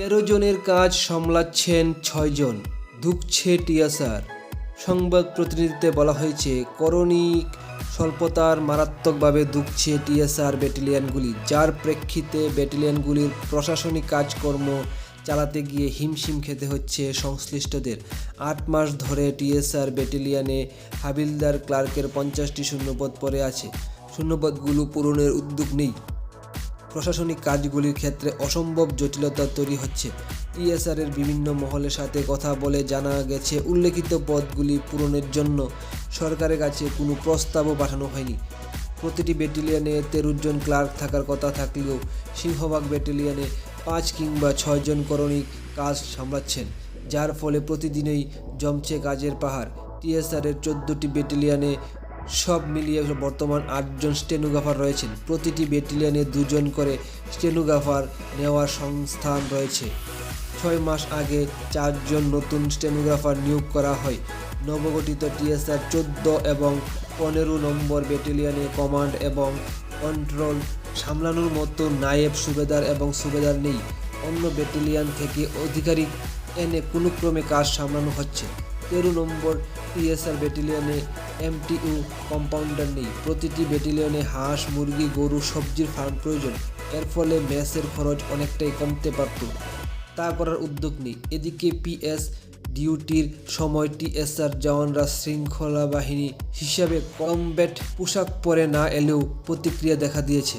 তেরো জনের কাজ সামলাচ্ছেন ছয়জন ধুকছে টিয়াসার সংবাদ প্রতিনিধিতে বলা হয়েছে, করণিক স্বল্পতার মারাত্মকভাবে ধুকছে টিএসআর ব্যাটালিয়নগুলি। যার প্রেক্ষিতে ব্যাটালিয়নগুলির প্রশাসনিক কাজকর্ম চালাতে গিয়ে হিমশিম খেতে হচ্ছে সংশ্লিষ্টদের। আট মাস ধরে টিএসআর ব্যাটালিয়নে হাবিলদার ক্লার্কের পঞ্চাশটি শূন্যপদ পরে আছে। শূন্যপদগুলো পূরণের উদ্যোগ নেই। প্রশাসনিক কাজগুলির ক্ষেত্রে অসম্ভব জটিলতা তৈরি হচ্ছে। টিএসআর এর বিভিন্ন মহলের সাথে কথা বলে জানা গেছে উল্লেখিত পদগুলি পূরণের জন্য সরকারের কাছে কোনো প্রস্তাবও পাঠানো হয়নি। প্রতিটি ব্যাটালিয়নে তেরো জন ক্লার্ক থাকার কথা থাকলেও সিংহভাগ ব্যাটালিয়নে পাঁচ কিংবা ছয়জন করণিক কাজ সামলাচ্ছেন, যার ফলে প্রতিদিনই জমছে কাজের পাহাড়। টিএসআর এর চোদ্দোটি ব্যাটালিয়নে সব মিলিয়ে বর্তমান আটজন স্টেনোগ্রাফার রয়েছেন। প্রতিটি ব্যাটালিয়নে দুজন করে স্টেনোগ্রাফার নেওয়ার সংস্থান রয়েছে। ছয় মাস আগে চারজন নতুন স্টেনোগ্রাফার নিয়োগ করা হয়। নবগঠিত টিএসআর চোদ্দ এবং পনেরো নম্বর ব্যাটালিয়নে কমান্ড এবং কন্ট্রোল সামলানোর মতো নায়েব সুবেদার এবং সুবেদার নেই। অন্য ব্যাটালিয়ন থেকে অধিকারিক এনে কোনো ক্রমে কাজ সামলানো হচ্ছে। তেরো নম্বর টিএসআর ব্যাটালিয়নে এমটিইউ কম্পাউন্ডার নেই। প্রতিটি ব্যাটেলিয়নে হাঁস, মুরগি, গরু সবজির ফার্ম প্রয়োজন। এর ফলে ম্যাসের খরচ অনেকটাই কমতে পারত। তা করার উদ্যোগ নেই। এদিকে পিএস ডিউটির সময় টিএসআর জওয়ানরা শৃঙ্খলা বাহিনী হিসাবে কমব্যাট পোশাক পরে না এলেও প্রতিক্রিয়া দেখা দিয়েছে।